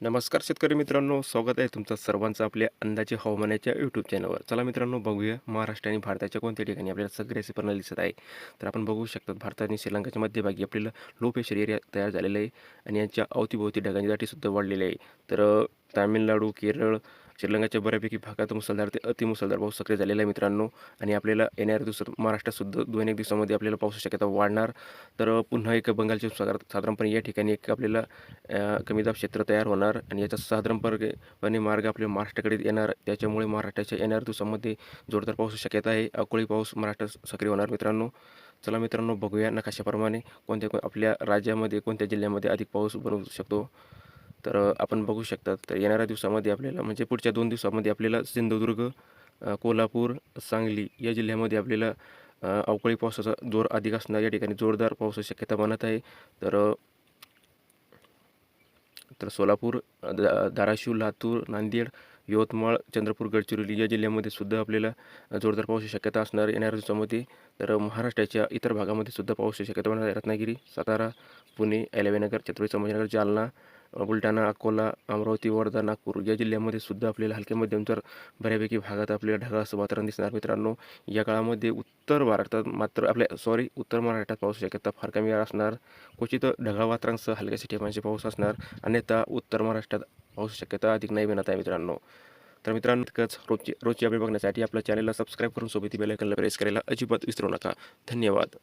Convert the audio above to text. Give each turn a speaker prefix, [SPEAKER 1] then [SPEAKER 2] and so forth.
[SPEAKER 1] नमस्कार शेतकरी मित्रांनो स्वागत आहे तुमचं सर्वांचं आपल्या अंदाजे हवामानाच्या यूट्यूब चॅनलवर चला मित्रांनो बघूया महाराष्ट्र आणि भारताच्या कोणत्या ठिकाणी आपल्याला सगळे असे प्रणाली दिसत आहे. तर आपण बघू शकतो भारत आणि श्रीलंकाच्या मध्यभागी आपल्याला लो प्रेशर एरिया तयार झालेला आहे आणि यांच्या अवतीभोवती ढगांची दाटीसुद्धा वाढलेली आहे. तर तामिळनाडू केरळ श्रीलंकाच्या बऱ्यापैकी भागात मुसळधार ते अतिमुसळधार पाऊस सक्रिय झालेला आहे मित्रांनो. आणि आपल्याला येणाऱ्या दिवसात महाराष्ट्रातसुद्धा दोन एक दिवसामध्ये आपल्याला पावसाची शक्यता वाढणार. तर पुन्हा एक बंगालच्या उपसागरात साधारणपणे या ठिकाणी एक आपल्याला कमी दाब क्षेत्र तयार होणार. आणि याचा साधारणपणे मार्ग आपल्या महाराष्ट्राकडे येणार. त्याच्यामुळे महाराष्ट्राच्या येणाऱ्या दिवसामध्ये जोरदार पाऊस शक्यता आहे. अकोळी पाऊस महाराष्ट्रात सक्रिय होणार मित्रांनो. चला मित्रांनो बघूया नकाशाप्रमाणे कोणत्या को- आपल्या राज्यामध्ये कोणत्या जिल्ह्यामध्ये अधिक पाऊस बनवू शकतो. तर आपण बघू शकता तर येणाऱ्या दिवसामध्ये आपल्याला म्हणजे पुढच्या दोन दिवसामध्ये आपल्याला सिंधुदुर्ग कोल्हापूर सांगली या जिल्ह्यामध्ये आपल्याला अवकाळी पावसाचा जोर अधिक असणार. या ठिकाणी जोरदार पावसाची शक्यता बनत आहे. तर तर सोलापूर दा- धाराशिव लातूर नांदेड यवतमाळ चंद्रपूर गडचिरोली या जिल्ह्यामध्ये सुद्धा आपल्याला जोरदार पावसाची शक्यता असणार येणाऱ्या दिवसामध्ये. तर महाराष्ट्राच्या इतर भागामध्ये सुद्धा पावसाची शक्यता बनणार रत्नागिरी सातारा पुणे ऐलवेनगर छत्रपती संभाजीनगर जालना बुलढाणा अकोला अमरावती वर्धा नागपूर या जिल्ह्यामध्ये सुद्धा आपल्याला हलक्या मध्यम तर बऱ्यापैकी भागात आपल्याला ढगाळ वातावरण दिसणार. मित्रांनो या काळामध्ये उत्तर भारतात मात्र आपल्या सॉरी उत्तर महाराष्ट्रात पाऊस शक्यता फार कमी असणार. क्वचित ढगाळ वातावरणासह हलक्याच्या ठिकाणचे पाऊस असणार. अन्यथा उत्तर महाराष्ट्रात पाऊस शक्यता अधिक नाही बनत आहे मित्रांनो. तर मित्रांनो इतकंच रोजची रोजची अपडेट बघण्यासाठी आपल्या चॅनलला सबस्क्राईब करून सोबत बेलायकनला प्रेस करायला अजिबात विसरू नका. धन्यवाद.